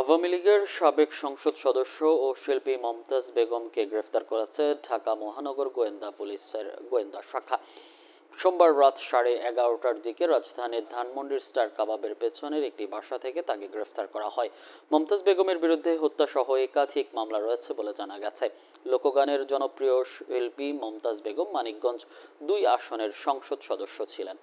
আওয়ামী লীগের সাবেক সংসদ সদস্য ও শিল্পী মমতাজ বেগমকে গ্রেফতার করেছে ঢাকা মহানগর গোয়েন্দা পুলিশের গোয়েন্দা শাখা। সোমবার রাত সাড়ে এগারোটার দিকে রাজধানীর ধানমন্ডির স্টার কাবাবের পেছনের একটি বাসা থেকে তাকে গ্রেফতার করা হয়। মমতাজ বেগমের বিরুদ্ধে হত্যাসহ একাধিক মামলা রয়েছে বলে জানা গেছে। লোকগানের জনপ্রিয় শিল্পী মমতাজ বেগম মানিকগঞ্জ দুই আসনের সংসদ সদস্য ছিলেন।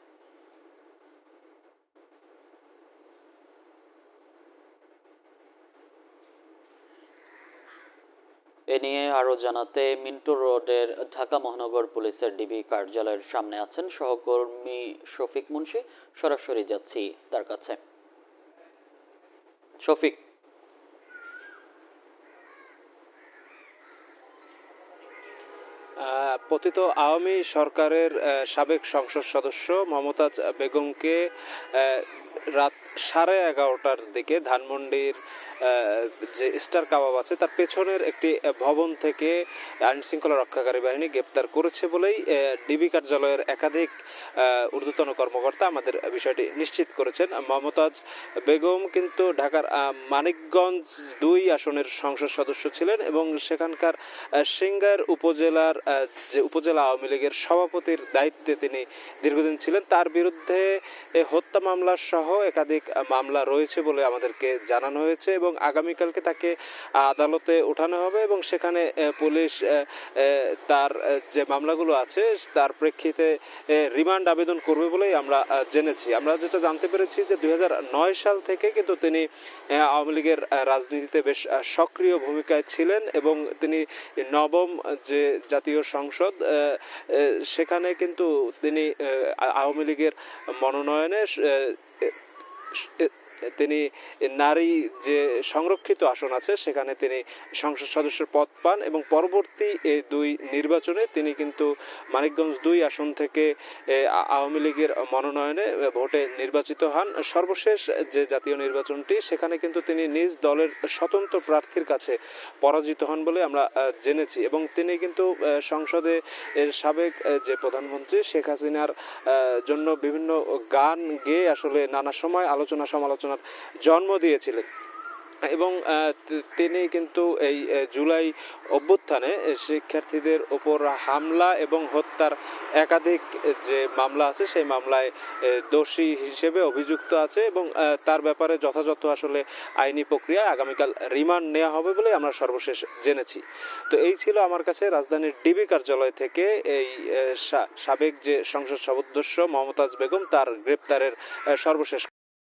এ নিয়ে আরও জানাতে মিন্টু রোডের ঢাকা মহানগর পুলিশের ডিবি কার্যালয়ের সামনে আছেন সহকর্মী শফিক মুন্সি। সরাসরি যাচ্ছি তার কাছে। শফিক পতিত আওয়ামী সরকারের সাবেক সংসদ সদস্য মমতাজ বেগমকে রাত সাড়ে এগারোটার দিকে ধানমন্ডির যে স্টার কাবাব আছে তার পেছনের একটি ভবন থেকে আইন শৃঙ্খলা রক্ষাকারী বাহিনী গ্রেপ্তার করেছে বলেই ডিবি কার্যালয়ের একাধিক ঊর্ধ্বতন কর্মকর্তা আমাদের বিষয়টি নিশ্চিত করেছেন। মমতাজ বেগম কিন্তু ঢাকার মানিকগঞ্জ দুই আসনের সংসদ সদস্য ছিলেন এবং সেখানকার সিঙ্গার উপজেলার যে উপজেলা আওয়ামী লীগের সভাপতির দায়িত্বে তিনি দীর্ঘদিন ছিলেন, তার বিরুদ্ধে হত্যা মামলা সহ একাধিক মামলা রয়েছে বলে আমাদেরকে জানানো হয়েছে এবং আগামীকালকে তাকে আদালতে ওঠানো হবে এবং সেখানে পুলিশ তার যে মামলাগুলো আছে তার প্রেক্ষিতে রিমান্ড আবেদন করবে বলেই আমরা জেনেছি। আমরা যেটা জানতে পেরেছি যে দুই হাজার নয় সাল থেকে কিন্তু তিনি আওয়ামী লীগের রাজনীতিতে বেশ সক্রিয় ভূমিকায় ছিলেন এবং তিনি নবম যে জাতীয় সংসদ আহ, আহ, সেখানে কিন্তু তিনি আওয়ামী লীগের মনোনয়নে তিনি নারী যে সংরক্ষিত আসন আছে, সেখানে তিনি সংসদ সদস্যের পদ পান এবং পরবর্তী এই দুই নির্বাচনে তিনি কিন্তু মানিকগঞ্জ দুই আসন থেকে আওয়ামী লীগের মনোনয়নে ভোটে নির্বাচিত হন। সর্বশেষ যে জাতীয় নির্বাচনটি, সেখানে কিন্তু তিনি নিজ দলের স্বতন্ত্র প্রার্থীর কাছে পরাজিত হন বলে আমরা জেনেছি এবং তিনি কিন্তু সংসদে এর সাবেক যে প্রধানমন্ত্রী শেখ হাসিনার জন্য বিভিন্ন গান গেয়ে আসলে নানা সময় আলোচনা সমালোচনার জন্ম দিয়েছিলেন। এবং তিনি কিন্তু এই জুলাই অভ্যুত্থানে শিক্ষার্থীদের ওপর হামলা এবং হত্যার একাধিক যে মামলা আছে, সেই মামলায় দোষী হিসেবে অভিযুক্ত আছে এবং তার ব্যাপারে যথাযথ আসলে আইনি প্রক্রিয়া আগামীকাল রিমান্ড নেওয়া হবে বলে আমরা সর্বশেষ জেনেছি। তো এই ছিল আমার কাছে রাজধানীর ডিবি কার্যালয় থেকে এই সাবেক যে সংসদ সদস্য মমতাজ বেগম, তার গ্রেপ্তারের সর্বশেষ